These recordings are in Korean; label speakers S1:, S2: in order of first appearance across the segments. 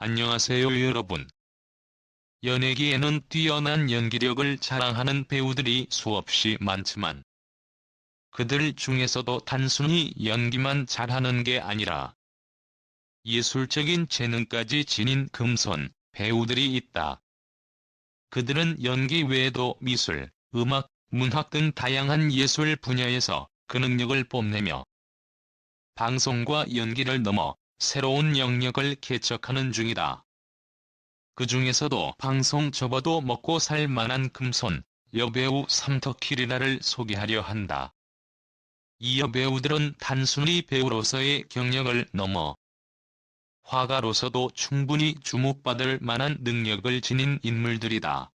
S1: 안녕하세요 여러분. 연예계에는 뛰어난 연기력을 자랑하는 배우들이 수없이 많지만 그들 중에서도 단순히 연기만 잘하는 게 아니라 예술적인 재능까지 지닌 금손 배우들이 있다. 그들은 연기 외에도 미술, 음악, 문학 등 다양한 예술 분야에서 그 능력을 뽐내며 방송과 연기를 넘어 새로운 영역을 개척하는 중이다. 그 중에서도 방송 접어도 먹고 살 만한 금손, 여배우 삼터키리라를 소개하려 한다. 이 여배우들은 단순히 배우로서의 경력을 넘어 화가로서도 충분히 주목받을 만한 능력을 지닌 인물들이다.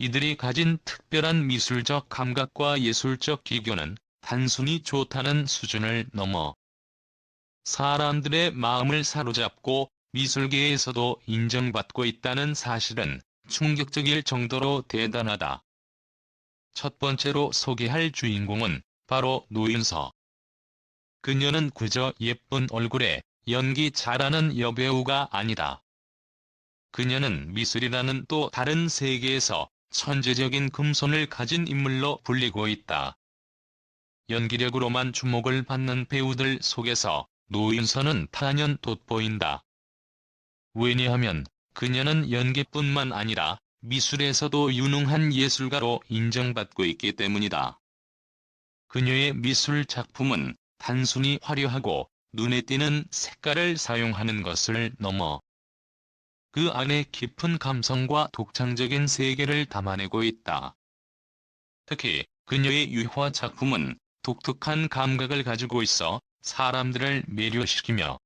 S1: 이들이 가진 특별한 미술적 감각과 예술적 기교는 단순히 좋다는 수준을 넘어 사람들의 마음을 사로잡고 미술계에서도 인정받고 있다는 사실은 충격적일 정도로 대단하다. 첫 번째로 소개할 주인공은 바로 노윤서. 그녀는 그저 예쁜 얼굴에 연기 잘하는 여배우가 아니다. 그녀는 미술이라는 또 다른 세계에서 천재적인 금손을 가진 인물로 불리고 있다. 연기력으로만 주목을 받는 배우들 속에서 노윤서는 단연 돋보인다. 왜냐하면 그녀는 연기뿐만 아니라 미술에서도 유능한 예술가로 인정받고 있기 때문이다. 그녀의 미술 작품은 단순히 화려하고 눈에 띄는 색깔을 사용하는 것을 넘어 그 안에 깊은 감성과 독창적인 세계를 담아내고 있다. 특히 그녀의 유화 작품은 독특한 감각을 가지고 있어 사람들을 매료시키며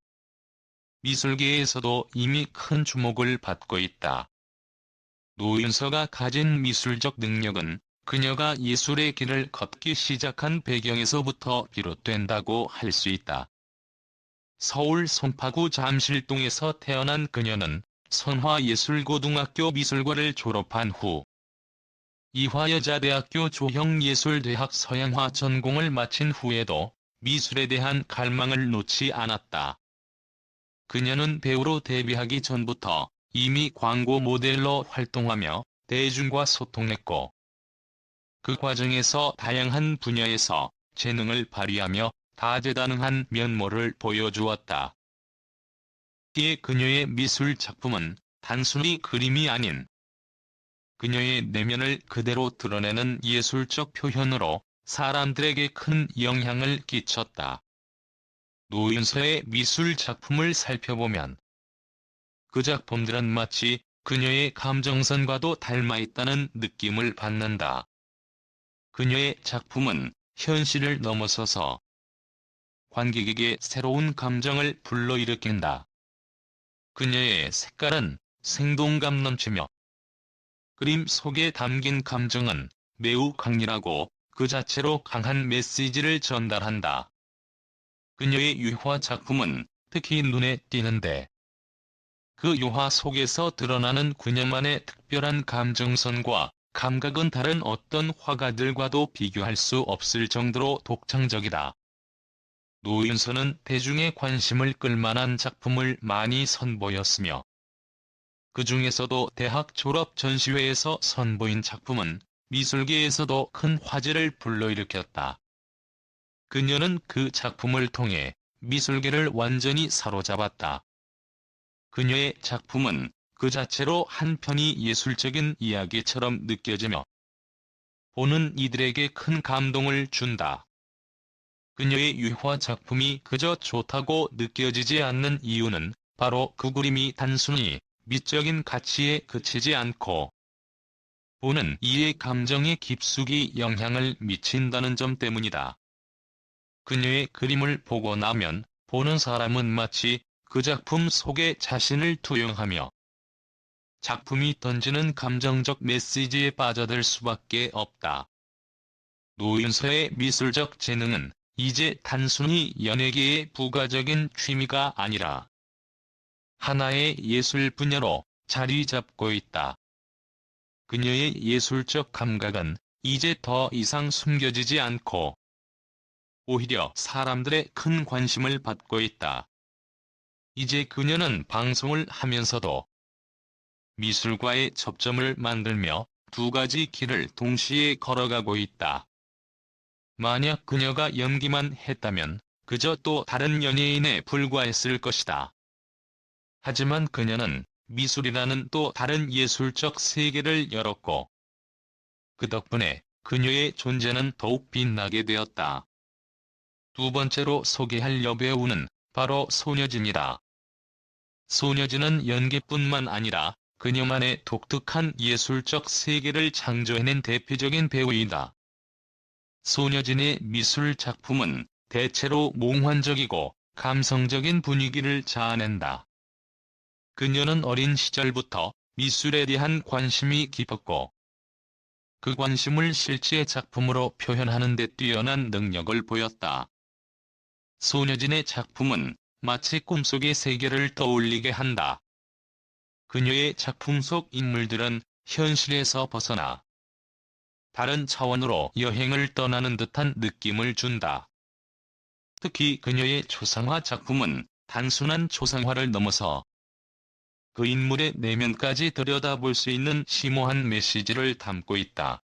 S1: 미술계에서도 이미 큰 주목을 받고 있다. 노윤서가 가진 미술적 능력은 그녀가 예술의 길을 걷기 시작한 배경에서부터 비롯된다고 할 수 있다. 서울 송파구 잠실동에서 태어난 그녀는 선화예술고등학교 미술과를 졸업한 후 이화여자대학교 조형예술대학 서양화 전공을 마친 후에도 미술에 대한 갈망을 놓지 않았다. 그녀는 배우로 데뷔하기 전부터 이미 광고 모델로 활동하며 대중과 소통했고 그 과정에서 다양한 분야에서 재능을 발휘하며 다재다능한 면모를 보여주었다. 이에 그녀의 미술 작품은 단순히 그림이 아닌 그녀의 내면을 그대로 드러내는 예술적 표현으로 사람들에게 큰 영향을 끼쳤다. 노윤서의 미술 작품을 살펴보면 그 작품들은 마치 그녀의 감정선과도 닮아있다는 느낌을 받는다. 그녀의 작품은 현실을 넘어서서 관객에게 새로운 감정을 불러일으킨다. 그녀의 색깔은 생동감 넘치며 그림 속에 담긴 감정은 매우 강렬하고 그 자체로 강한 메시지를 전달한다. 그녀의 유화 작품은 특히 눈에 띄는데 그 유화 속에서 드러나는 그녀만의 특별한 감정선과 감각은 다른 어떤 화가들과도 비교할 수 없을 정도로 독창적이다. 노윤서는 대중의 관심을 끌만한 작품을 많이 선보였으며 그 중에서도 대학 졸업 전시회에서 선보인 작품은 미술계에서도 큰 화제를 불러일으켰다. 그녀는 그 작품을 통해 미술계를 완전히 사로잡았다. 그녀의 작품은 그 자체로 한편이 예술적인 이야기처럼 느껴지며 보는 이들에게 큰 감동을 준다. 그녀의 유화 작품이 그저 좋다고 느껴지지 않는 이유는 바로 그 그림이 단순히 미적인 가치에 그치지 않고 보는 이의 감정에 깊숙이 영향을 미친다는 점 때문이다. 그녀의 그림을 보고 나면 보는 사람은 마치 그 작품 속에 자신을 투영하며 작품이 던지는 감정적 메시지에 빠져들 수밖에 없다. 노윤서의 미술적 재능은 이제 단순히 연예계의 부가적인 취미가 아니라 하나의 예술 분야로 자리 잡고 있다. 그녀의 예술적 감각은 이제 더 이상 숨겨지지 않고 오히려 사람들의 큰 관심을 받고 있다. 이제 그녀는 방송을 하면서도 미술과의 접점을 만들며 두 가지 길을 동시에 걸어가고 있다. 만약 그녀가 연기만 했다면 그저 또 다른 연예인에 불과했을 것이다. 하지만 그녀는 미술이라는 또 다른 예술적 세계를 열었고 그 덕분에 그녀의 존재는 더욱 빛나게 되었다. 두 번째로 소개할 여배우는 바로 소녀진이다. 소녀진은 연기뿐만 아니라 그녀만의 독특한 예술적 세계를 창조해낸 대표적인 배우이다. 소녀진의 미술 작품은 대체로 몽환적이고 감성적인 분위기를 자아낸다. 그녀는 어린 시절부터 미술에 대한 관심이 깊었고 그 관심을 실제 작품으로 표현하는 데 뛰어난 능력을 보였다. 소녀진의 작품은 마치 꿈속의 세계를 떠올리게 한다. 그녀의 작품 속 인물들은 현실에서 벗어나 다른 차원으로 여행을 떠나는 듯한 느낌을 준다. 특히 그녀의 초상화 작품은 단순한 초상화를 넘어서 그 인물의 내면까지 들여다볼 수 있는 심오한 메시지를 담고 있다.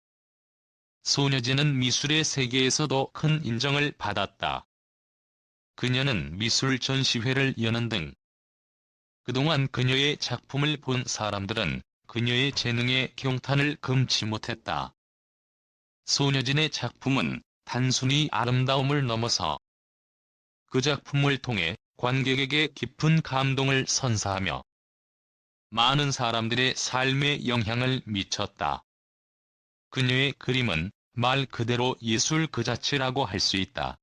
S1: 소녀진은 미술의 세계에서도 큰 인정을 받았다. 그녀는 미술 전시회를 여는 등 그동안 그녀의 작품을 본 사람들은 그녀의 재능에 경탄을 금치 못했다. 소녀진의 작품은 단순히 아름다움을 넘어서 그 작품을 통해 관객에게 깊은 감동을 선사하며 많은 사람들의 삶에 영향을 미쳤다. 그녀의 그림은 말 그대로 예술 그 자체라고 할 수 있다.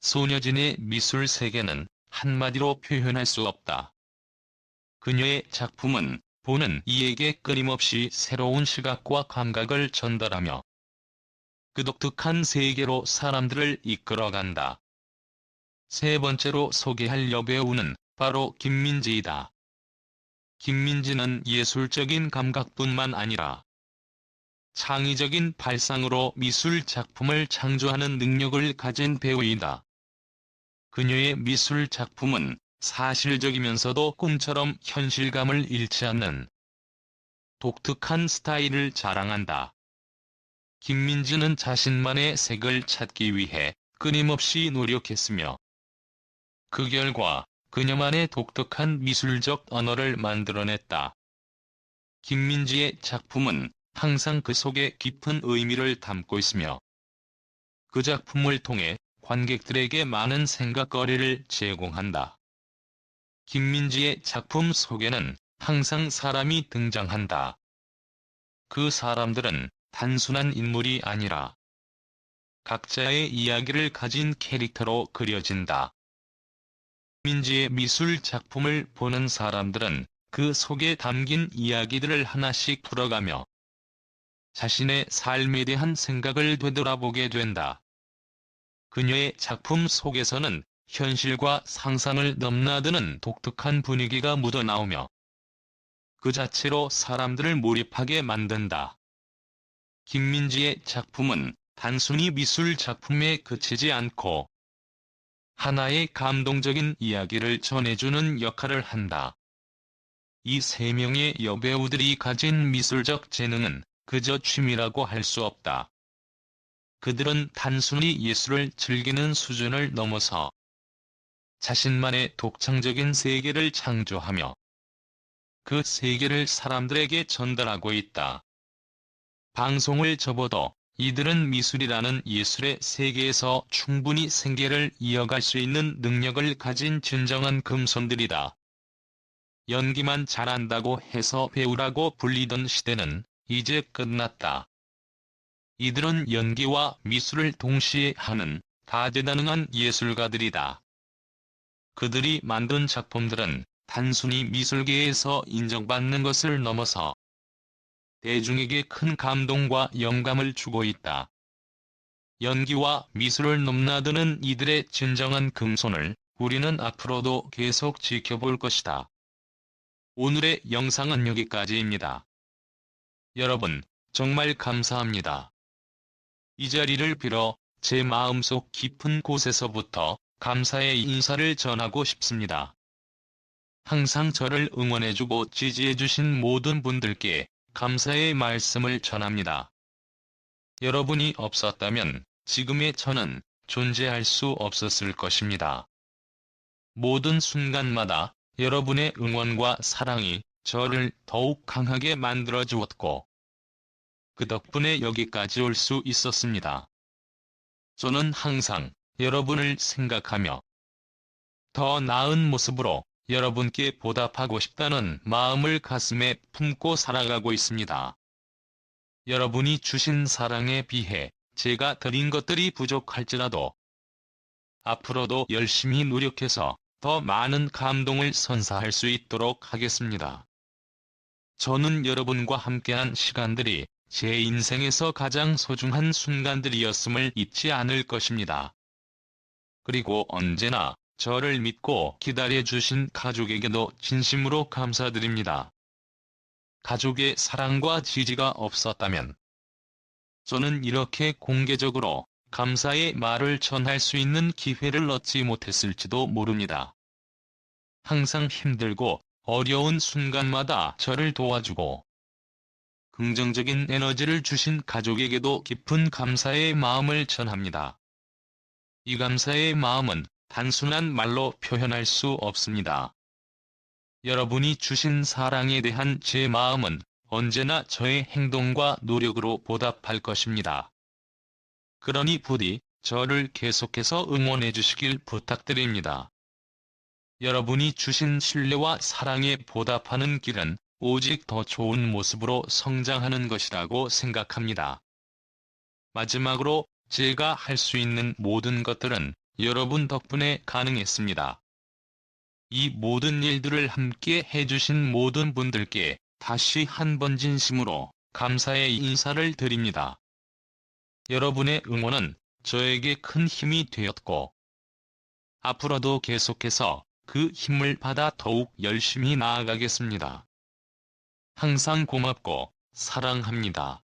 S1: 소녀진의 미술 세계는 한마디로 표현할 수 없다. 그녀의 작품은 보는 이에게 끊임없이 새로운 시각과 감각을 전달하며 그 독특한 세계로 사람들을 이끌어간다. 세 번째로 소개할 여배우는 바로 김민지이다. 김민지는 예술적인 감각뿐만 아니라 창의적인 발상으로 미술 작품을 창조하는 능력을 가진 배우이다. 그녀의 미술 작품은 사실적이면서도 꿈처럼 현실감을 잃지 않는 독특한 스타일을 자랑한다. 김민지는 자신만의 색을 찾기 위해 끊임없이 노력했으며 그 결과 그녀만의 독특한 미술적 언어를 만들어냈다. 김민지의 작품은 항상 그 속에 깊은 의미를 담고 있으며 그 작품을 통해 관객들에게 많은 생각거리를 제공한다. 김민지의 작품 속에는 항상 사람이 등장한다. 그 사람들은 단순한 인물이 아니라 각자의 이야기를 가진 캐릭터로 그려진다. 민지의 미술 작품을 보는 사람들은 그 속에 담긴 이야기들을 하나씩 풀어가며 자신의 삶에 대한 생각을 되돌아보게 된다. 그녀의 작품 속에서는 현실과 상상을 넘나드는 독특한 분위기가 묻어나오며 그 자체로 사람들을 몰입하게 만든다. 김민지의 작품은 단순히 미술 작품에 그치지 않고 하나의 감동적인 이야기를 전해주는 역할을 한다. 이 세 명의 여배우들이 가진 미술적 재능은 그저 취미라고 할 수 없다. 그들은 단순히 예술을 즐기는 수준을 넘어서 자신만의 독창적인 세계를 창조하며 그 세계를 사람들에게 전달하고 있다. 방송을 접어도 이들은 미술이라는 예술의 세계에서 충분히 생계를 이어갈 수 있는 능력을 가진 진정한 금손들이다. 연기만 잘한다고 해서 배우라고 불리던 시대는 이제 끝났다. 이들은 연기와 미술을 동시에 하는 다재다능한 예술가들이다. 그들이 만든 작품들은 단순히 미술계에서 인정받는 것을 넘어서 대중에게 큰 감동과 영감을 주고 있다. 연기와 미술을 넘나드는 이들의 진정한 금손을 우리는 앞으로도 계속 지켜볼 것이다. 오늘의 영상은 여기까지입니다. 여러분, 정말 감사합니다. 이 자리를 빌어 제 마음속 깊은 곳에서부터 감사의 인사를 전하고 싶습니다. 항상 저를 응원해주고 지지해주신 모든 분들께 감사의 말씀을 전합니다. 여러분이 없었다면 지금의 저는 존재할 수 없었을 것입니다. 모든 순간마다 여러분의 응원과 사랑이 저를 더욱 강하게 만들어 주었고, 그 덕분에 여기까지 올 수 있었습니다. 저는 항상 여러분을 생각하며 더 나은 모습으로 여러분께 보답하고 싶다는 마음을 가슴에 품고 살아가고 있습니다. 여러분이 주신 사랑에 비해 제가 드린 것들이 부족할지라도 앞으로도 열심히 노력해서 더 많은 감동을 선사할 수 있도록 하겠습니다. 저는 여러분과 함께한 시간들이 제 인생에서 가장 소중한 순간들이었음을 잊지 않을 것입니다. 그리고 언제나 저를 믿고 기다려주신 가족에게도 진심으로 감사드립니다. 가족의 사랑과 지지가 없었다면 저는 이렇게 공개적으로 감사의 말을 전할 수 있는 기회를 얻지 못했을지도 모릅니다. 항상 힘들고 어려운 순간마다 저를 도와주고 긍정적인 에너지를 주신 가족에게도 깊은 감사의 마음을 전합니다. 이 감사의 마음은 단순한 말로 표현할 수 없습니다. 여러분이 주신 사랑에 대한 제 마음은 언제나 저의 행동과 노력으로 보답할 것입니다. 그러니 부디 저를 계속해서 응원해 주시길 부탁드립니다. 여러분이 주신 신뢰와 사랑에 보답하는 길은 오직 더 좋은 모습으로 성장하는 것이라고 생각합니다. 마지막으로 제가 할 수 있는 모든 것들은 여러분 덕분에 가능했습니다. 이 모든 일들을 함께 해주신 모든 분들께 다시 한 번 진심으로 감사의 인사를 드립니다. 여러분의 응원은 저에게 큰 힘이 되었고, 앞으로도 계속해서 그 힘을 받아 더욱 열심히 나아가겠습니다. 항상 고맙고 사랑합니다.